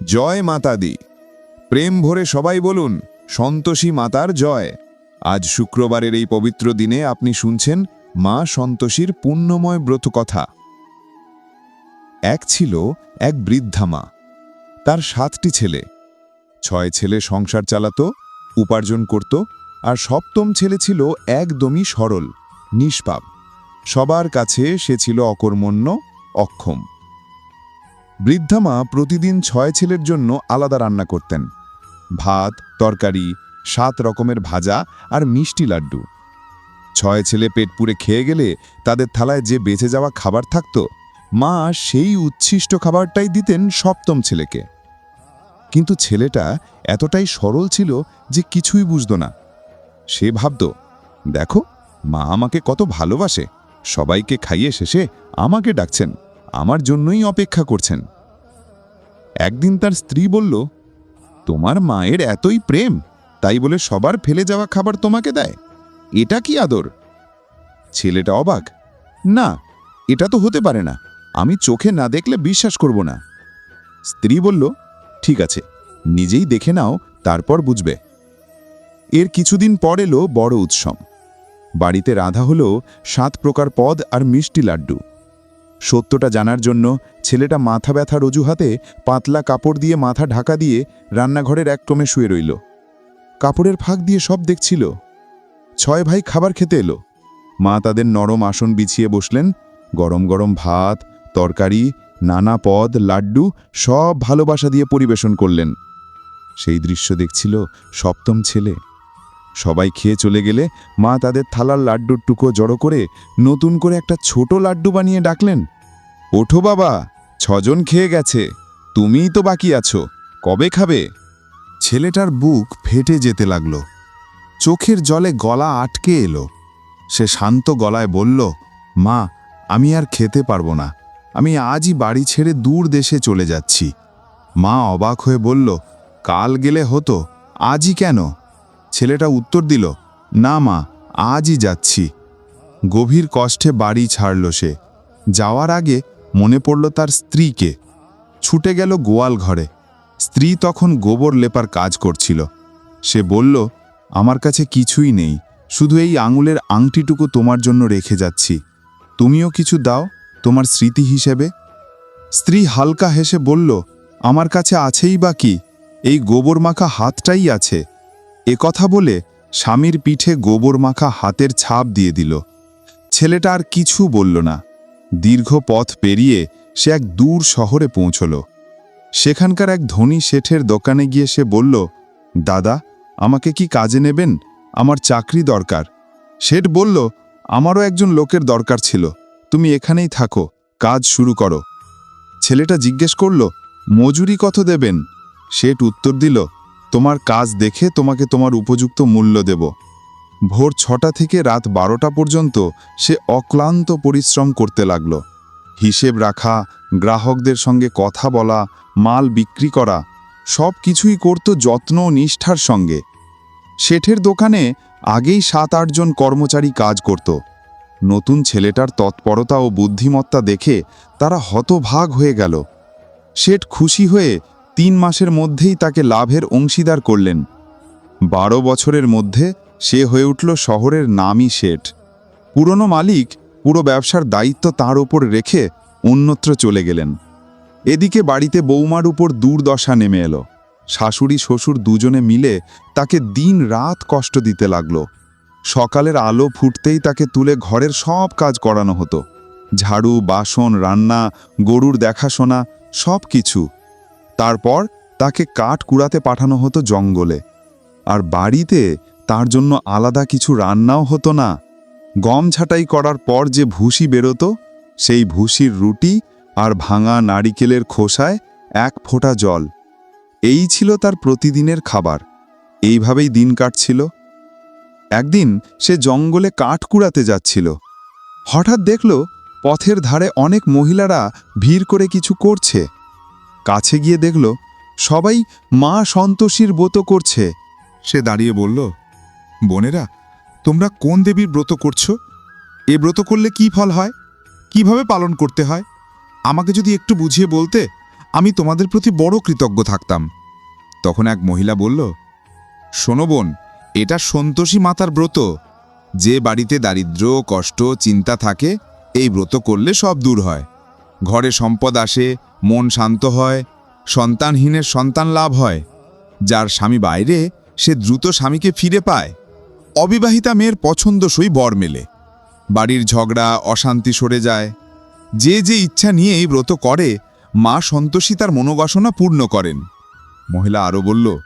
জয় মাতা দি। প্রেম ভরে সবাই বলুন, সন্তোষী মাতার জয়। আজ শুক্রবারের এই পবিত্র দিনে আপনি শুনছেন মা সন্তোষীর পুণ্যময় ব্রত কথা এক ছিল এক বৃদ্ধা মা, তার সাতটি ছেলে। ছয় ছেলে সংসার চালাত, উপার্জন করত, আর সপ্তম ছেলে ছিল একদমই সরল, নিষ্পাপ। সবার কাছে সে ছিল অকর্মণ্য, অক্ষম। বৃদ্ধা মা প্রতিদিন ছয় ছেলের জন্য আলাদা রান্না করতেন। ভাত, তরকারি, সাত রকমের ভাজা আর মিষ্টি লাড্ডু। ছয় ছেলে পেট পুরে খেয়ে গেলে তাদের থালায় যে বেঁচে যাওয়া খাবার থাকত, মা সেই উচ্ছিষ্ট খাবারটাই দিতেন সপ্তম ছেলেকে। কিন্তু ছেলেটা এতটাই সরল ছিল যে কিছুই বুঝত না। সে ভাবত, দেখো, মা আমাকে কত ভালোবাসে। সবাইকে খাইয়ে শেষে আমাকে ডাকছেন। আমার জন্যই অপেক্ষা করছেন। একদিন তার স্ত্রী বলল, তোমার মায়ের এতই প্রেম, তাই বলে সবার ফেলে যাওয়া খাবার তোমাকে দেয়। এটা কি আদর? ছেলেটা অবাক, না, এটা তো হতে পারে না, আমি চোখে না দেখলে বিশ্বাস করব না। স্ত্রী বলল, ঠিক আছে, নিজেই দেখে নাও, তারপর বুঝবে। এর কিছুদিন পর এলো বড় উৎসব। বাড়িতে রাধা হলো সাত প্রকার পদ আর মিষ্টি লাড্ডু। সত্যটা জানার জন্য ছেলেটা মাথা ব্যথার অজুহাতে পাতলা কাপড় দিয়ে মাথা ঢাকা দিয়ে রান্নাঘরের এক ক্রমে শুয়ে রইল। কাপড়ের ফাঁক দিয়ে সব দেখছিল। ছয় ভাই খাবার খেতে এলো। মা তাদের নরম আসন বিছিয়ে বসলেন। গরম গরম ভাত, তরকারি, নানা পদ, লাড্ডু সব ভালোবাসা দিয়ে পরিবেশন করলেন। সেই দৃশ্য দেখছিল সপ্তম ছেলে। সবাই খেয়ে চলে গেলে মা তাদের থালার লাড্ডুর টুকো জড়ো করে নতুন করে একটা ছোট লাড্ডু বানিয়ে ডাকলেন, ওঠো বাবা, ছজন খেয়ে গেছে, তুমিই তো বাকি আছো, কবে খাবে? ছেলেটার বুক ফেটে যেতে লাগল। চোখের জলে গলা আটকে এলো। সে শান্ত গলায় বলল, মা, আমি আর খেতে পারব না, আমি আজই বাড়ি ছেড়ে দূর দেশে চলে যাচ্ছি। মা অবাক হয়ে বলল, কাল গেলে হতো, আজই কেন? ছেলেটা উত্তর দিল, না মা, আজই যাচ্ছি। গভীর কষ্টে বাড়ি ছাড়ল সে। যাওয়ার আগে মনে পড়ল তার স্ত্রীকে। ছুটে গেল গোয়াল ঘরে। স্ত্রী তখন গোবর লেপার কাজ করছিল। সে বলল, আমার কাছে কিছুই নেই, শুধু এই আঙুলের আংটিটুকু তোমার জন্য রেখে যাচ্ছি। তুমিও কিছু দাও, তোমার স্মৃতি হিসেবে। স্ত্রী হালকা হেসে বলল, আমার কাছে আছেই বা কি? এই গোবর মাখা হাতটাই আছে। এ কথা বলে স্বামীর পিঠে গোবর মাখা হাতের ছাপ দিয়ে দিল। ছেলেটা আর কিছু বলল না। দীর্ঘ পথ পেরিয়ে সে এক দূর শহরে পৌঁছল। সেখানকার এক ধনী শেঠের দোকানে গিয়ে সে বলল, দাদা, আমাকে কি কাজে নেবেন? আমার চাকরি দরকার। শেঠ বলল, আমারও একজন লোকের দরকার ছিল। তুমি এখানেই থাকো, কাজ শুরু করো। ছেলেটা জিজ্ঞেস করল, মজুরি কত দেবেন? শেঠ উত্তর দিল তোমার কাজ দেখে তোমাকে তোমার উপযুক্ত মূল্য দেব। ভোর ছটা থেকে রাত বারোটা পর্যন্ত সে অক্লান্ত পরিশ্রম করতে লাগল। হিসেব রাখা, গ্রাহকদের সঙ্গে কথা বলা, মাল বিক্রি করা, সব কিছুই করত যত্ন ও নিষ্ঠার সঙ্গে। শেঠের দোকানে আগেই সাত আটজন কর্মচারী কাজ করত। নতুন ছেলেটার তৎপরতা ও বুদ্ধিমত্তা দেখে তারা হতভাগ হয়ে গেল। শেঠ খুশি হয়ে তিন মাসের মধ্যেই তাকে লাভের অংশীদার করলেন। বারো বছরের মধ্যে সে হয়ে উঠল শহরের নামই শেঠ। পুরনো মালিক পুরো ব্যবসার দায়িত্ব তার ওপর রেখে অন্যত্র চলে গেলেন। এদিকে বাড়িতে বৌমার উপর দুর্দশা নেমে এলো। শাশুড়ি শ্বশুর দুজনে মিলে তাকে দিন রাত কষ্ট দিতে লাগল। সকালের আলো ফুটতেই তাকে তুলে ঘরের সব কাজ করানো হতো। ঝাড়ু, বাসন, রান্না, গরুর দেখাশোনা সব কিছু তারপর তাকে কাঠ কুড়াতে পাঠানো হতো জঙ্গলে। আর বাড়িতে তার জন্য আলাদা কিছু রান্নাও হতো না। গম ছাঁটাই করার পর যে ভুসি বেরোতো, সেই ভুসির রুটি আর ভাঙা নারিকেলের খোসায় এক ফোঁটা জল। এই ছিল তার প্রতিদিনের খাবার। এইভাবেই দিন কাটছিল। একদিন সে জঙ্গলে কাঠ কুড়াতে যাচ্ছিল। হঠাৎ দেখল, পথের ধারে অনেক মহিলারা ভিড় করে কিছু করছে। কাছে গিয়ে দেখল, সবাই মা সন্তোষীর ব্রত করছে। সে দাঁড়িয়ে বলল, বোনেরা, তোমরা কোন দেবীর ব্রত করছ? এ ব্রত করলে কি ফল হয়? কীভাবে পালন করতে হয়? আমাকে যদি একটু বুঝিয়ে বলতে, আমি তোমাদের প্রতি বড় কৃতজ্ঞ থাকতাম। তখন এক মহিলা বলল, শোনো বোন, এটা সন্তোষী মাতার ব্রত। যে বাড়িতে দারিদ্র, কষ্ট, চিন্তা থাকে, এই ব্রত করলে সব দূর হয়। ঘরে সম্পদ আসে মন শান্ত হয়, সন্তানহীনের সন্তান লাভ হয়। যার স্বামী বাইরে, সে দ্রুত স্বামীকে ফিরে পায়। অবিবাহিতা মেয়ের পছন্দসই বর মেলে। বাড়ির ঝগড়া, অশান্তি সরে যায়। যে যে ইচ্ছা নিয়ে এই ব্রত করে, মা সন্তোষী তার মনোবাসনা পূর্ণ করেন। মহিলা আরও বলল,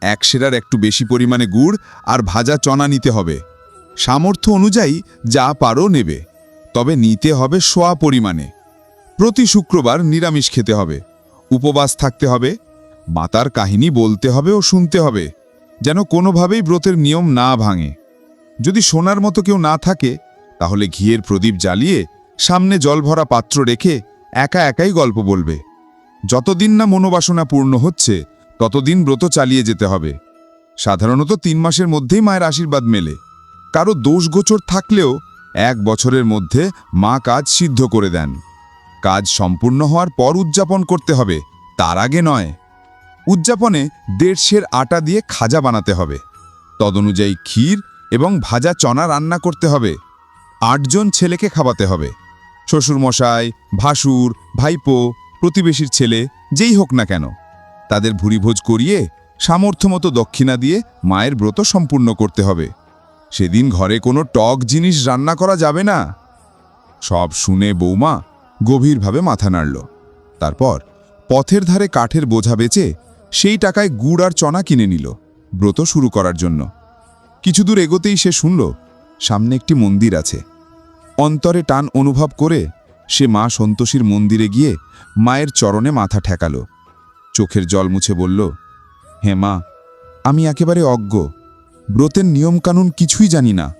এক সেরার একটু বেশি পরিমাণে গুড় আর ভাজা চনা নিতে হবে। সামর্থ্য অনুযায়ী যা পারো নেবে। তবে নিতে হবে সোয়া পরিমাণে। প্রতি শুক্রবার নিরামিষ খেতে হবে। উপবাস থাকতে হবে, মাতার কাহিনী বলতে হবে ও শুনতে হবে, যেন কোনোভাবেই ব্রতের নিয়ম না ভাঙে। যদি সোনার মতো কেউ না থাকে, তাহলে ঘিয়ের প্রদীপ জ্বালিয়ে সামনে জলভরা পাত্র রেখে একা একাই গল্প বলবে। যতদিন না মনোবাসনা পূর্ণ হচ্ছে, ততদিন ব্রত চালিয়ে যেতে হবে। সাধারণত তিন মাসের মধ্যেই মায়ের আশীর্বাদ মেলে। কারও দোষগোচর থাকলেও এক বছরের মধ্যে মা কাজ সিদ্ধ করে দেন। কাজ সম্পূর্ণ হওয়ার পর উদযাপন করতে হবে। তার আগে নয়, উদযাপনে দেড়শের আটা দিয়ে খাজা বানাতে হবে। তদনুযায়ী ক্ষীর এবং ভাজা চনা রান্না করতে হবে। আটজন ছেলেকে খাওয়াতে হবে। শ্বশুরমশাই, ভাসুর, ভাইপো, প্রতিবেশীর ছেলে, যেই হোক না কেন, তাদের ভুরিভোজ করিয়ে সামর্থ্য মতো দক্ষিণা দিয়ে মায়ের ব্রত সম্পূর্ণ করতে হবে। সেদিন ঘরে কোনো টক জিনিস রান্না করা যাবে না। সব শুনে বৌমা গভীরভাবে মাথা নাড়ল। তারপর পথের ধারে কাঠের বোঝা বেচে সেই টাকায় গুড় আর চনা কিনে নিল ব্রত শুরু করার জন্য। কিছু দূর এগোতেই সে শুনল, সামনে একটি মন্দির আছে। অন্তরে টান অনুভব করে সে মা সন্তোষীর মন্দিরে গিয়ে মায়ের চরণে মাথা ঠেকাল। চোখের জল মুছে বলল, হে মা, আমি একেবারে অজ্ঞ। ব্রতের নিয়মকানুন কিছুই জানি না।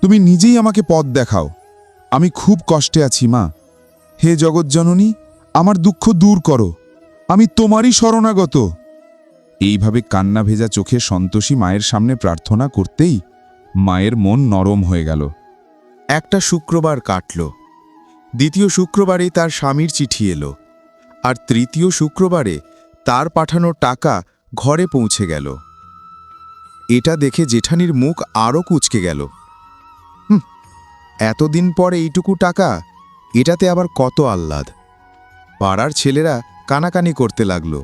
তুমি নিজেই আমাকে পথ দেখাও। আমি খুব কষ্টে আছি মা। হে জগজ্জননী আমার দুঃখ দূর করো। আমি তোমারই শরণাগত। এইভাবে কান্না ভেজা চোখে সন্তোষী মায়ের সামনে প্রার্থনা করতেই মায়ের মন নরম হয়ে গেল। একটা শুক্রবার কাটল। দ্বিতীয় শুক্রবারে তার স্বামীর চিঠি এলো। আর তৃতীয় শুক্রবারে তার পাঠানো টাকা ঘরে পৌঁছে গেল। এটা দেখে জেঠানির মুখ আরও কুচকে গেল। এতদিন পরে এইটুকু টাকা এটাতে আবার কত আহ্লাদ। পাড়ার ছেলেরা কানাকানি করতে লাগল।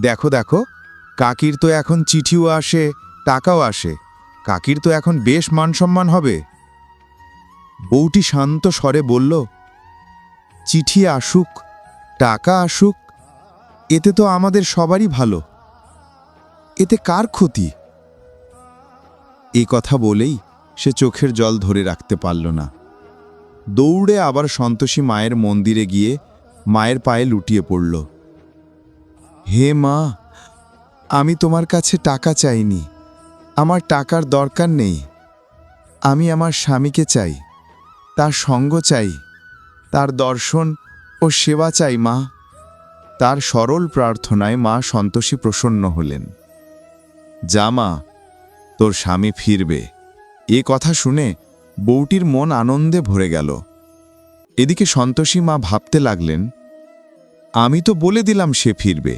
দেখো দেখো, কাকির তো এখন চিঠিও আসে, টাকাও আসে। কাকির তো এখন বেশ মানসম্মান হবে। বউটি শান্ত স্বরে বলল, চিঠি আসুক, টাকা আসুক, এতে তো আমাদের সবারই ভালো। এতে কার ক্ষতি? এই কথা বলেই সে চোখের জল ধরে রাখতে পারল না। দৌড়ে আবার সন্তোষী মায়ের মন্দিরে গিয়ে মায়ের পায়ে লুটিয়ে পড়ল। হে মা, আমি তোমার কাছে টাকা চাইনি। আমার টাকার দরকার নেই। আমি আমার স্বামীকে চাই। তার সঙ্গ চাই। তার দর্শন ও সেবা চাই মা। তার সরল প্রার্থনায় মা সন্তোষী প্রসন্ন হলেন। যা মা, তোর স্বামী ফিরবে। এ কথা শুনে বউটির মন আনন্দে ভরে গেল। এদিকে সন্তোষী মা ভাবতে লাগলেন, আমি তো বলে দিলাম সে ফিরবে,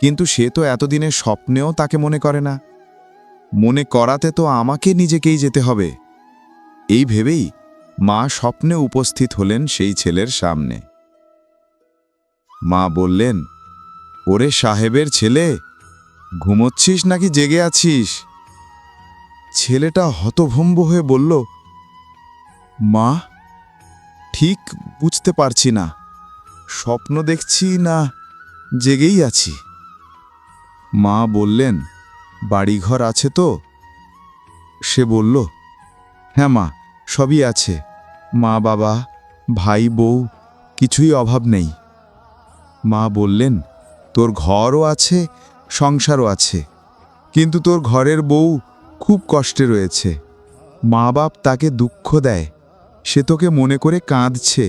কিন্তু সে তো এতদিনের স্বপ্নেও তাকে মনে করে না। মনে করাতে তো আমাকে নিজেকেই যেতে হবে। এই ভেবেই মা স্বপ্নে উপস্থিত হলেন সেই ছেলের সামনে। মা বললেন, ওরে সাহেবের ছেলে, ঘুমোচ্ছিস নাকি জেগে আছিস? ছেলেটা হতভম্ব হয়ে বলল মা, ঠিক বুঝতে পারছি না। স্বপ্ন দেখছি না, জেগেই আছি। মা বললেন, বাড়িঘর আছে তো? সে বলল হ্যাঁ মা, সবই আছে। মা, বাবা, ভাই, বউ, কিছুই অভাব নেই। মা বললেন, তোর ঘরও আছে, সংসারও আছে, কিন্তু তোর ঘরের বউ খুব কষ্টে রয়েছে। মা বাপ তাকে দুঃখ দেয়। সে তোকে মনে করে কাঁদছে।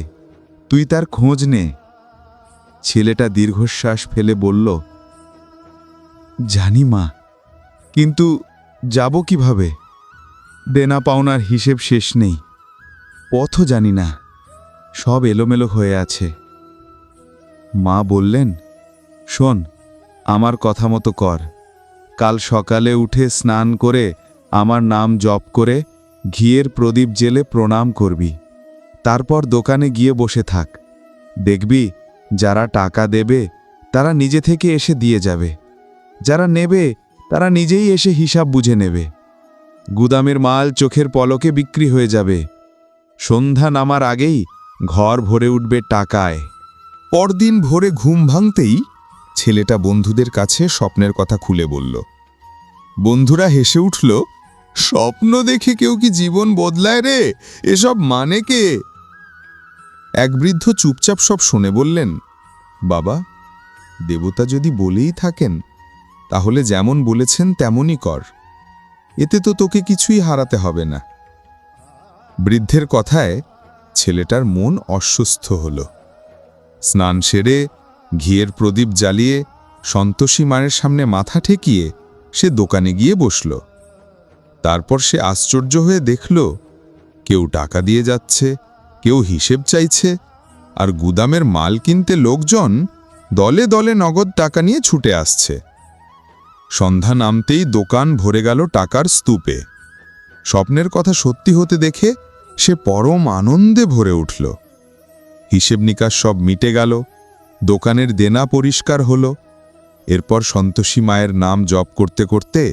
তুই তার খোঁজ নে। ছেলেটা দীর্ঘশ্বাস ফেলে বলল, জানি মা, কিন্তু যাব কীভাবে? দেনা পাওনার হিসেব শেষ নেই। পথও জানি না। সব এলোমেলো হয়ে আছে। মা বললেন, শোন, আমার কথা মতো কর। কাল সকালে উঠে স্নান করে আমার নাম জপ করে ঘিয়ের প্রদীপ জেলে প্রণাম করবি। তারপর দোকানে গিয়ে বসে থাক। দেখবি, যারা টাকা দেবে, তারা নিজে থেকে এসে দিয়ে যাবে। যারা নেবে, তারা নিজেই এসে হিসাব বুঝে নেবে। গুদামের মাল চোখের পলকে বিক্রি হয়ে যাবে। সন্ধ্যা নামার আগেই ঘর ভরে উঠবে টাকায়। পরদিন ভোরে ঘুম ভাঙতেই ছেলেটা বন্ধুদের কাছে স্বপ্নের কথা খুলে বলল। বন্ধুরা হেসে উঠল স্বপ্ন দেখে কেউ কি জীবন বদলায় রে? এসব মানে কে? এক বৃদ্ধ চুপচাপ সব শুনে বললেন, বাবা, দেবতা যদি বলেই থাকেন, তাহলে যেমন বলেছেন তেমনই কর। এতে তো তোকে কিছুই হারাতে হবে না বৃদ্ধের কথায় ছেলেটার মন অস্বস্থ হল। স্নান সেরে ঘিয়ের প্রদীপ জ্বালিয়ে সন্তোষী মায়ের সামনে মাথা ঠেকিয়ে সে দোকানে গিয়ে বসল। তারপর সে আশ্চর্য হয়ে দেখল, কেউ টাকা দিয়ে যাচ্ছে, কেউ হিসেব চাইছে, আর গুদামের মাল কিনতে লোকজন দলে দলে নগদ টাকা নিয়ে ছুটে আসছে। সন্ধ্যা নামতেই দোকান ভরে গেল টাকার স্তূপে। স্বপ্নের কথা সত্যি হতে দেখে সে পরম আনন্দে ভরে উঠল। হিসেব নিকাশ সব মিটে গেল, দোকানের দেনা পরিষ্কার হল। এরপর সন্তোষী মায়ের নাম জপ করতে করতে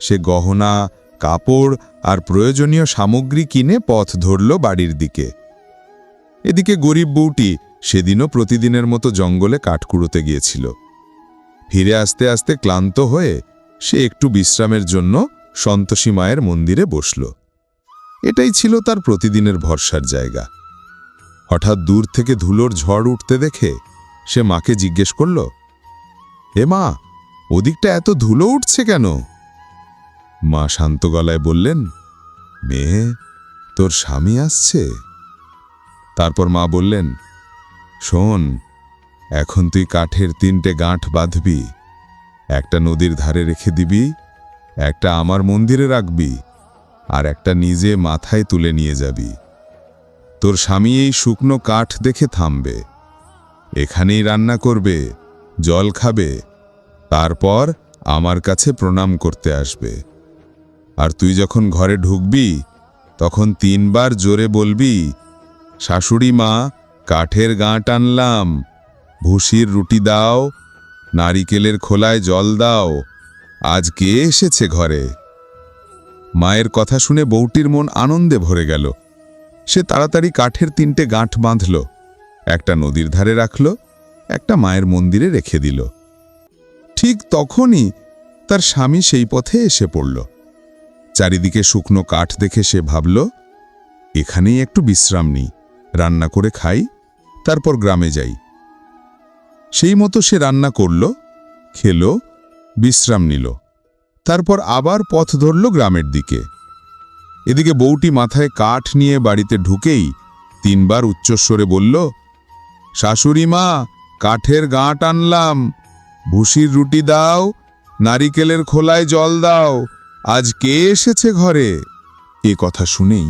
সে গহনা কাপড় আর প্রয়োজনীয় সামগ্রী কিনে পথ ধরল বাড়ির দিকে। এদিকে গরিব বউটি সেদিনও প্রতিদিনের মতো জঙ্গলে কাঠকুড়োতে গিয়েছিল। ফিরে আসতে আসতে ক্লান্ত হয়ে সে একটু বিশ্রামের জন্য সন্তোষী মায়ের মন্দিরে বসল। এটাই ছিল তার প্রতিদিনের ভরসার জায়গা। হঠাৎ দূর থেকে ধুলোর ঝড় উঠতে দেখে সে মাকে জিজ্ঞেস করল, এ মা, ওদিকটা এত ধুলো উঠছে কেন? মা শান্ত গলায় বললেন, মেয়ে, তোর স্বামী আসছে? তারপর মা বললেন, শোন, এখন তুই কাঠের তিনটে গাঁঠ বাঁধবি, একটা নদীর ধারে রেখে দিবি, একটা আমার মন্দিরে রাখবি, আর একটা নিজে মাথায় তুলে নিয়ে যাবি। তোর স্বামী এই শুকনো কাঠ দেখে থামবে, এখানেই রান্না করবে, জল খাবে, তারপর আমার কাছে প্রণাম করতে আসবে। আর তুই যখন ঘরে ঢুকবি, তখন তিনবার জোরে বলবি, শাশুড়ি মা, কাঠের গাঁট আনলাম, ভুসির রুটি দাও, নারিকেলের খোলায় জল দাও, আজ কে এসেছে ঘরে? মায়ের কথা শুনে বউটির মন আনন্দে ভরে গেল। সে তাড়াতাড়ি কাঠের তিনটে গাঁঠ বাঁধল, একটা নদীর ধারে রাখল, একটা মায়ের মন্দিরে রেখে দিল। ঠিক তখনই তার স্বামী সেই পথে এসে পড়ল। চারিদিকে শুকনো কাঠ দেখে সে ভাবল, এখানেই একটু বিশ্রাম নিই, রান্না করে খাই, তারপর গ্রামে যাই। সেই মতো সে রান্না করল, খেল, বিশ্রাম নিল, তারপর আবার পথ ধরল গ্রামের দিকে। এদিকে বউটি মাথায় কাঠ নিয়ে বাড়িতে ঢুকেই তিনবার উচ্চস্বরে বলল, শাশুড়ি মা, কাঠের গাঁট আনলাম, ভুসির রুটি দাও, নারিকেলের খোলায় জল দাও আজ কে এসেছে ঘরে? এ কথা শুনেই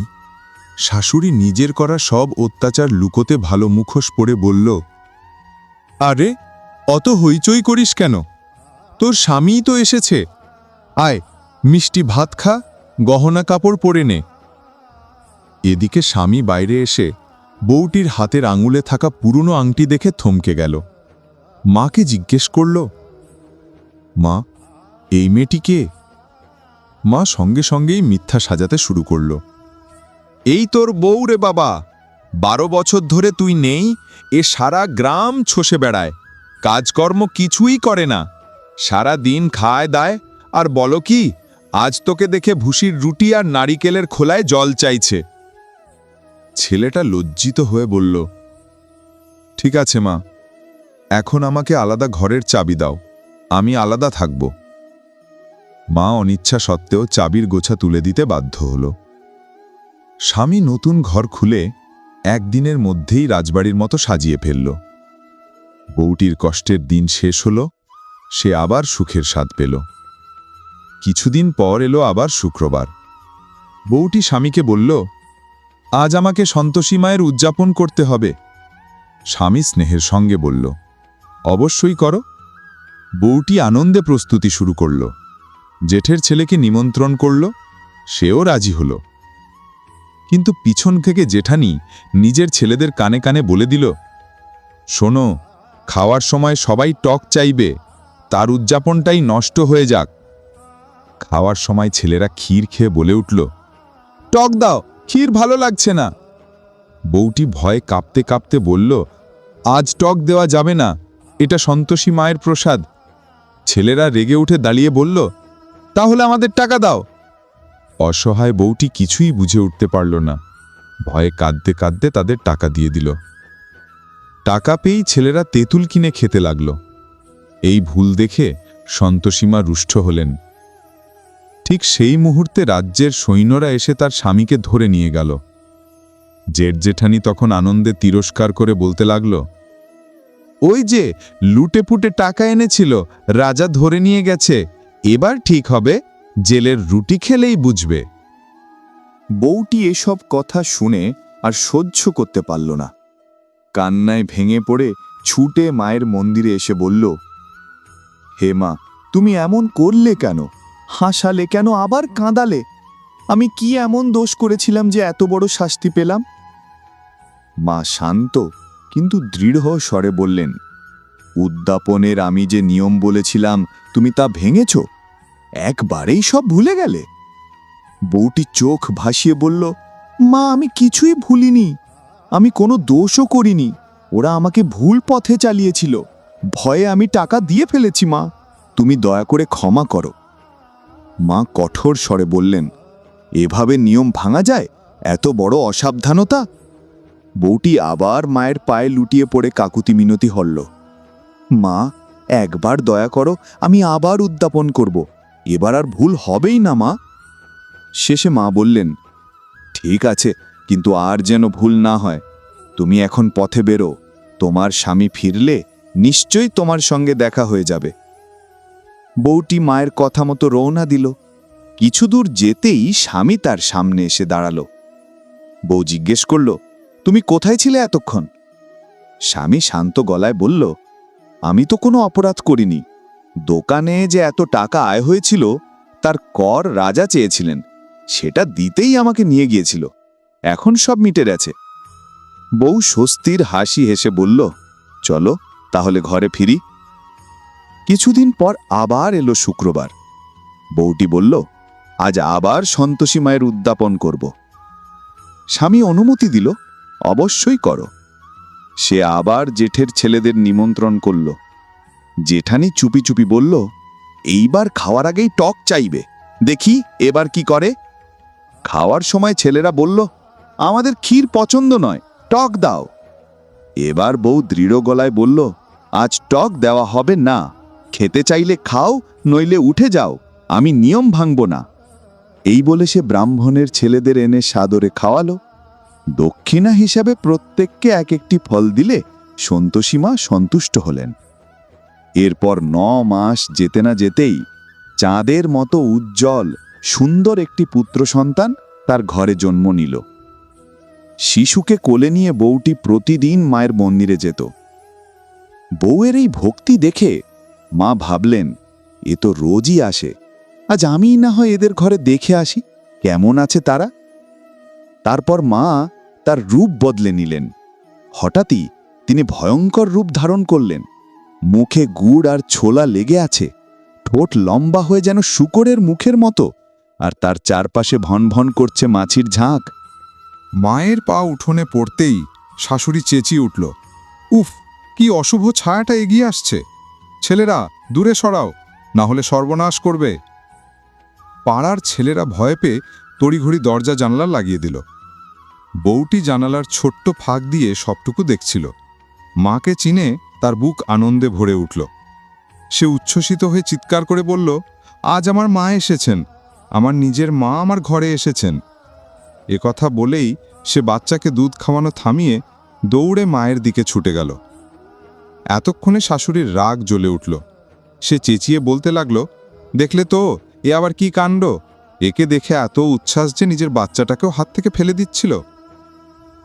শাশুড়ি নিজের করা সব অত্যাচার লুকোতে ভালো মুখোশ পড়ে বলল, আরে, অত হইচই করিস কেন? তোর স্বামীই তো এসেছে। আয়, মিষ্টি ভাত খা, গহনা কাপড় পরে নে এদিকে স্বামী বাইরে এসে বউটির হাতের আঙুলে থাকা পুরনো আংটি দেখে থমকে গেল। মাকে জিজ্ঞেস করল, মা, এই মেয়েটি কে? মা সঙ্গে সঙ্গেই মিথ্যা সাজাতে শুরু করল। এই তোর বউ রে বাবা, বারো বছর ধরে তুই নেই, এ সারা গ্রাম ছসে বেড়ায়। কাজকর্ম কিছুই করে না। সারা দিন খায় দায়, আর বলো কি, আজ তোকে দেখে ভুসির রুটি আর নারিকেলের খোলায় জল চাইছে। ছেলেটা লজ্জিত হয়ে বলল, ঠিক আছে মা, এখন আমাকে আলাদা ঘরের চাবি দাও, আমি আলাদা থাকব। মা অনিচ্ছা সত্ত্বেও চাবির গোছা তুলে দিতে বাধ্য হল। স্বামী নতুন ঘর খুলে একদিনের মধ্যেই রাজবাড়ির মতো সাজিয়ে ফেলল। বউটির কষ্টের দিন শেষ হল, সে আবার সুখের স্বাদ পেল। কিছুদিন পর এলো আবার শুক্রবার। বউটি স্বামীকে বলল, আজ আমাকে সন্তোষী মায়ের উদযাপন করতে হবে। স্বামী স্নেহের সঙ্গে বলল, অবশ্যই করো। বউটি আনন্দে প্রস্তুতি শুরু করল। জেঠের ছেলেকে নিমন্ত্রণ করল, সেও রাজি হল। কিন্তু পিছন থেকে জেঠানি নিজের ছেলেদের কানে কানে বলে দিল, শোনো, খাওয়ার সময় সবাই টক চাইবে, তার উদযাপনটাই নষ্ট হয়ে যাক। খাওয়ার সময় ছেলেরা ক্ষীর খেয়ে বলে উঠল, টক দাও, ক্ষীর ভালো লাগছে না। বউটি ভয়ে কাঁপতে কাঁপতে বলল, আজ টক দেওয়া যাবে না, এটা সন্তোষী মায়ের প্রসাদ। ছেলেরা রেগে উঠে দাঁড়িয়ে বলল তাহলে আমাদের টাকা দাও। অসহায় বউটি কিছুই বুঝে উঠতে পারল না। ভয়ে কাঁদতে কাঁদতে তাদের টাকা দিয়ে দিল। টাকা পেয়েই ছেলেরা তেঁতুল কিনে খেতে লাগল। এই ভুল দেখে সন্তোষীমা রুষ্ট হলেন। ঠিক সেই মুহূর্তে রাজ্যের সৈন্যরা এসে তার স্বামীকে ধরে নিয়ে গেল। জেঠ জেঠানি তখন আনন্দে তিরস্কার করে বলতে লাগল, ওই যে লুটে পুটে টাকা এনেছিল, রাজা ধরে নিয়ে গেছে। এবার ঠিক হবে, জেলের রুটি খেলেই বুঝবে। বউটি এসব কথা শুনে আর সহ্য করতে পারল না। কান্নায় ভেঙে পড়ে ছুটে মায়ের মন্দিরে এসে বলল, হে মা, তুমি এমন করলে কেন? হাসালে কেন? আবার কাঁদালে? আমি কি এমন দোষ করেছিলাম যে এত বড় শাস্তি পেলাম? মা শান্ত, কিন্তু দৃঢ় স্বরে বললেন, উদ্যাপনের আমি যে নিয়ম বলেছিলাম, তুমি তা ভেঙেছ? একবারেই সব ভুলে গেলে। বউটি চোখ ভাসিয়ে বলল, মা, আমি কিছুই ভুলিনি। আমি কোনো দোষও করিনি। ওরা আমাকে ভুল পথে চালিয়েছিল। ভয়ে আমি টাকা দিয়ে ফেলেছি, মা। তুমি দয়া করে ক্ষমা করো। মা কঠোর স্বরে বললেন, এভাবে নিয়ম ভাঙা যায়? এত বড় অসাবধানতা? বউটি আবার মায়ের পায়ে লুটিয়ে পড়ে কাকুতি মিনতি হরল মা, একবার দয়া করো, আমি আবার উদ্যাপন করব। এবার আর ভুল হবেই না, মা। শেষে মা বললেন, ঠিক আছে, কিন্তু আর যেন ভুল না হয়। তুমি এখন পথে বেরো। তোমার স্বামী ফিরলে নিশ্চয়ই তোমার সঙ্গে দেখা হয়ে যাবে। বউটি মায়ের কথা মতো রওনা দিল। কিছু দূর যেতেই স্বামী তার সামনে এসে দাঁড়াল। বউ জিজ্ঞেস করল, তুমি কোথায় ছিলে এতক্ষণ? স্বামী শান্ত গলায় বলল, আমি তো কোনো অপরাধ করিনি। দোকানে যে এত টাকা আয় হয়েছিল, তার কর রাজা চেয়েছিলেন। সেটা দিতেই আমাকে নিয়ে গিয়েছিল। এখন সব মিটে গেছে। বউ স্বস্তির হাসি হেসে বলল, চলো, তাহলে ঘরে ফিরি। কিছুদিন পর আবার এলো শুক্রবার। বউটি বলল, আজ আবার সন্তোষী মায়ের উদ্যাপন করব। স্বামী অনুমতি দিল, অবশ্যই করো। সে আবার জেঠের ছেলেদের নিমন্ত্রণ করল। জেঠানি চুপি চুপি বলল, এইবার খাওয়ার আগেই টক চাইবে। দেখি এবার কি করে? খাওয়ার সময় ছেলেরা বলল, আমাদের ক্ষীর পছন্দ নয়, টক দাও। এবার বউ দৃঢ় গলায় বলল, আজ টক দেওয়া হবে না। খেতে চাইলে খাও, নইলে উঠে যাও। আমি নিয়ম ভাঙব না। এই বলে সে ব্রাহ্মণের ছেলেদের এনে সাদরে খাওয়ালো। দক্ষিণা হিসাবে প্রত্যেককে এক একটি ফল দিলে সন্তোষীমা সন্তুষ্ট হলেন। এরপর ন মাস যেতে না যেতেই চাঁদের মতো উজ্জ্বল, সুন্দর একটি পুত্র সন্তান তার ঘরে জন্ম নিল। শিশুকে কোলে নিয়ে বউটি প্রতিদিন মায়ের মন্দিরে যেত। বউয়ের এই ভক্তি দেখে মা ভাবলেন, এ তো রোজই আসে। আজ আমিই না হয় এদের ঘরে দেখে আসি। কেমন আছে তারা? তারপর মা তার রূপ বদলে নিলেন। হঠাৎই তিনি ভয়ঙ্কর রূপ ধারণ করলেন। মুখে গুড় আর ছোলা লেগে আছে। ঠোঁট লম্বা হয়ে যেন শুকরের মুখের মতো। আর তার চারপাশে ভন ভন করছে মাছির ঝাঁক। মায়ের পা উঠোনে পড়তেই শাশুড়ি চেঁচিয়ে উঠল, উফ, কি অশুভ ছায়াটা এগিয়ে আসছে। ছেলেরা, দূরে সরাও, না হলে সর্বনাশ করবে। পাড়ার ছেলেরা ভয় পেয়ে তড়িঘড়ি দরজা জানালা লাগিয়ে দিল। বউটি জানালার ছোট্ট ফাঁক দিয়ে সবটুকু দেখছিল। মাকে চিনে তার বুক আনন্দে ভরে উঠল। সে উচ্ছ্বসিত হয়ে চিৎকার করে বলল, আজ আমার মা এসেছেন। আমার নিজের মা আমার ঘরে এসেছেন। এ কথা বলেই সে বাচ্চাকে দুধ খাওয়ানো থামিয়ে দৌড়ে মায়ের দিকে ছুটে গেল। এতক্ষণে শাশুড়ির রাগ জ্বলে উঠল। সে চেঁচিয়ে বলতে লাগল, দেখলে তো, এ আবার কি কাণ্ড? একে দেখে এত উচ্ছ্বাস যে নিজের বাচ্চাটাকেও হাত থেকে ফেলে দিচ্ছিল?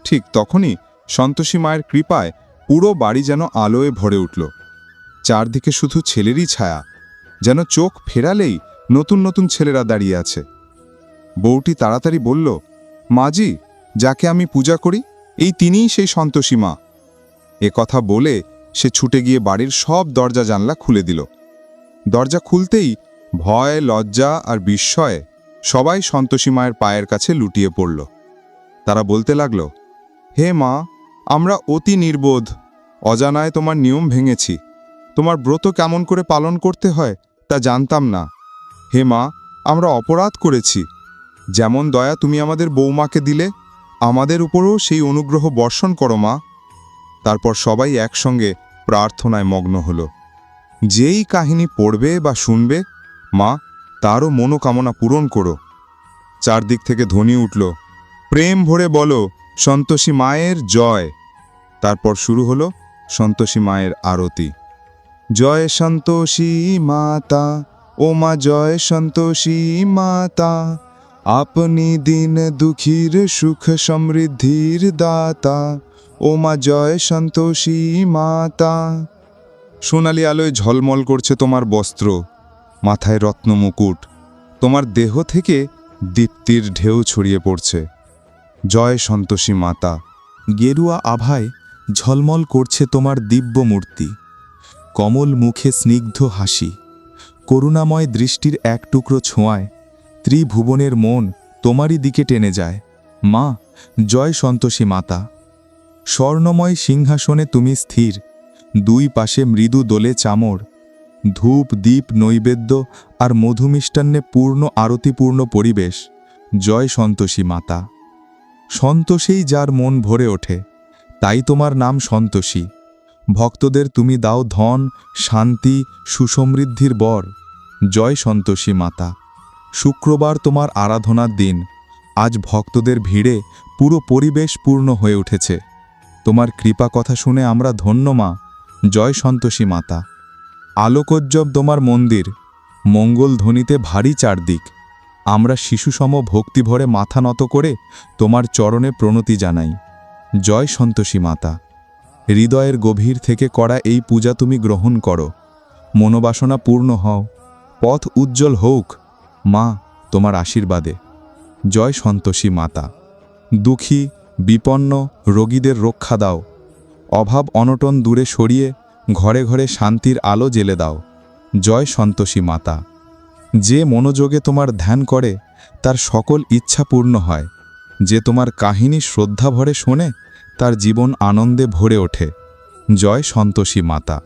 ঠিক তখনই সন্তোষী মায়ের কৃপায় পুরো বাড়ি যেন আলোয় ভরে উঠল। চারদিকে শুধু ছেলেরই ছায়া, যেন চোখ ফেরালেই নতুন নতুন ছেলেরা দাঁড়িয়ে আছে। বউটি তাড়াতাড়ি বলল মাজি যাকে আমি পূজা করি, এই তিনিই সেই সন্তোষী মা। এ কথা বলে সে ছুটে গিয়ে বাড়ির সব দরজা জানলা খুলে দিল। দরজা খুলতেই ভয়, লজ্জা আর বিস্ময়ে সবাই সন্তোষী মায়ের পায়ের কাছে লুটিয়ে পড়ল। তারা বলতে লাগল, হে মা আমরা অতি নির্বোধ। অজানায় তোমার নিয়ম ভেঙেছি। তোমার ব্রত কেমন করে পালন করতে হয়, তা জানতাম না। হে মা, আমরা অপরাধ করেছি। যেমন দয়া তুমি আমাদের বৌমাকে দিলে, আমাদের উপরও সেই অনুগ্রহ বর্ষণ করো মা। তারপর সবাই একসঙ্গে প্রার্থনায় মগ্ন হল। যেই কাহিনী পড়বে বা শুনবে, মা, তারও মনোকামনা পূরণ করো। চারদিক থেকে ধ্বনি উঠল। প্রেম ভরে বলো সন্তোষী মায়ের জয়। তারপর শুরু হলো সন্তোষী মায়ের আরতি। জয় সন্তোষী মাতা, ও মা জয় সন্তোষী মাতা, আপনি দিন দুঃখীর সুখ সমৃদ্ধির দাতা, ও মা জয় সন্তোষী মাতা। সোনালি আলোয় ঝলমল করছে তোমার বস্ত্র, মাথায় রত্ন মুকুট, তোমার দেহ থেকে দীপ্তির ঢেউ ছড়িয়ে পড়ছে। জয় সন্তোষী মাতা, গেরুয়া আভায় ঝলমল করছে তোমার দিব্য মূর্তি। কমল মুখে স্নিগ্ধ হাসি, করুণাময় দৃষ্টির এক টুকরো ছোঁয়ায় ত্রিভুবনের মন তোমারই দিকে টেনে যায়। মা, জয় সন্তোষী মাতা, স্বর্ণময় সিংহাসনে তুমি স্থির, দুই পাশে মৃদু দোলে চামর, ধূপ, দীপ, নৈবেদ্য আর মধুমিষ্টান্নে পূর্ণ আরতিপূর্ণ পরিবেশ। জয় সন্তোষী মাতা। সন্তোষেই যার মন ভরে ওঠে, তাই তোমার নাম সন্তোষী। ভক্তদের তুমি দাও ধন, শান্তি, সুসমৃদ্ধির বর। জয় সন্তোষী মাতা। শুক্রবার তোমার আরাধনার দিন। আজ ভক্তদের ভিড়ে পুরো পরিবেশ পূর্ণ হয়ে উঠেছে। তোমার কৃপা কথা শুনে আমরা ধন্য মা। জয় সন্তোষী মাতা। আলোকোজ্জব তোমার মন্দির। মঙ্গল ধ্বনিতে ভারী চারদিক। আমরা শিশুসম ভক্তি ভরে মাথা নত করে তোমার চরণে প্রণতি জানাই। জয় সন্তোষী মাতা। হৃদয়ের গভীর থেকে করা এই পূজা তুমি গ্রহণ করো। মনোবাসনা পূর্ণ হও। পথ উজ্জ্বল হোক। মা, তোমার আশীর্বাদে। জয় সন্তোষী মাতা। দুঃখী, বিপন্ন রোগীদের রক্ষা দাও। অভাব অনটন দূরে সরিয়ে ঘরে ঘরে শান্তির আলো জেলে দাও। জয় সন্তোষী মাতা। যে মনোযোগে তোমার ধ্যান করে, তার সকল ইচ্ছা পূর্ণ হয়। যে তোমার কাহিনী শ্রদ্ধা ভরে শোনে, তার জীবন আনন্দে ভরে ওঠে। জয় সন্তোষী মাতা।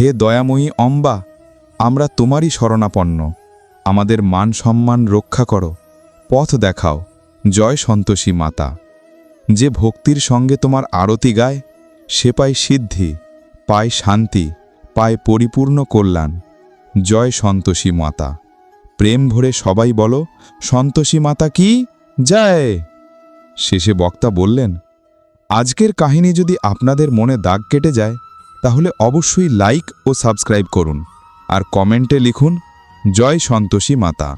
হে দয়াময়ী অম্বা, আমরা তোমারই শরণাপন্ন। আমাদের মান সম্মান রক্ষা করো। পথ দেখাও। জয় সন্তোষী মাতা। যে ভক্তির সঙ্গে তোমার আরতি গায়, সে পায় সিদ্ধি, পায় শান্তি, পায় পরিপূর্ণ কল্যাণ। জয় সন্তোষী মাতা। প্রেম ভরে সবাই বলো, সন্তোষী মাতা কি? যায় শেষে বক্তা বললেন, আজকের কাহিনী যদি আপনাদের মনে দাগ কেটে যায়, তাহলে অবশ্যই লাইক ও সাবস্ক্রাইব করুন, আর কমেন্টে লিখুন, জয় সন্তোষী মাতা।